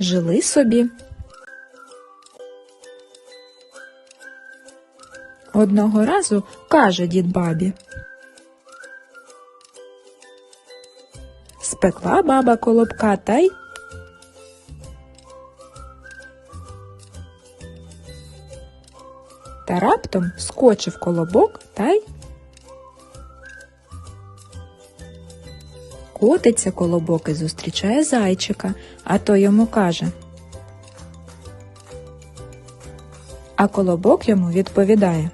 Жили собі. Одного разу каже дід бабі. Спекла баба колобка та й та раптом скочив колобок та й котиться колобок і зустрічає зайчика, а той йому каже. А колобок йому відповідає.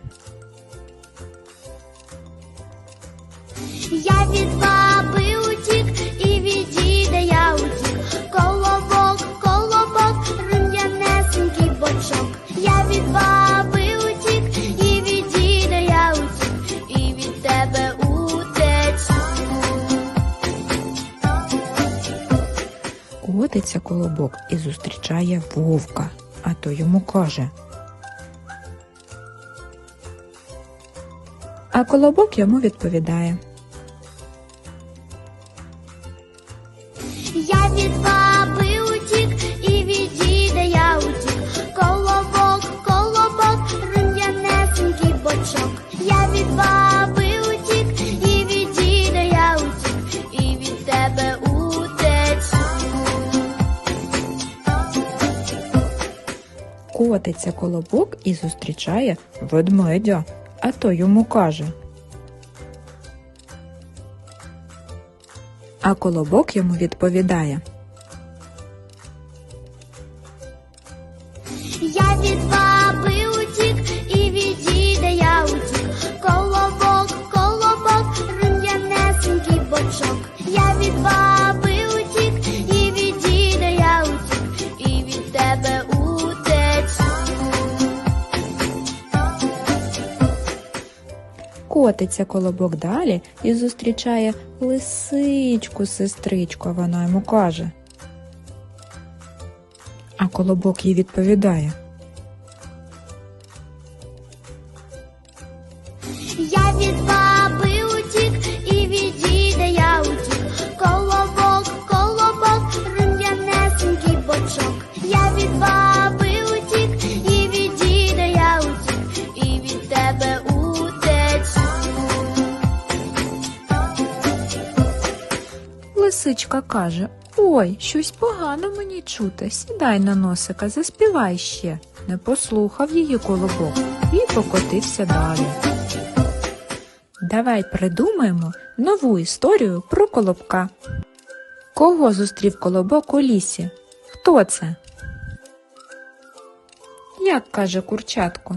Котиться колобок і зустрічає вовка, а то йому каже. А колобок йому відповідає. Котиться колобок і зустрічає ведмедя, а той йому каже. А колобок йому відповідає. Котиться колобок далі і зустрічає лисичку, сестричку, а вона йому каже. А колобок їй відповідає. Я від Лисичка каже Ой, щось погано мені чути. Сідай на носика, заспівай ще. Не послухав її колобок і покотився далі. Давай придумаємо нову історію про колобка. Кого зустрів колобок у лісі? Хто це? Як каже курчатко?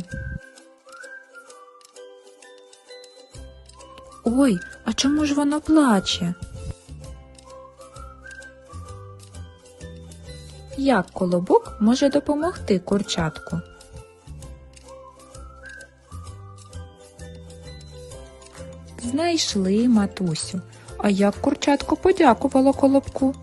Ой, а чому ж воно плаче? Як колобок може допомогти курчатку? Знайшли матусю. А як курчатко подякувало колобку?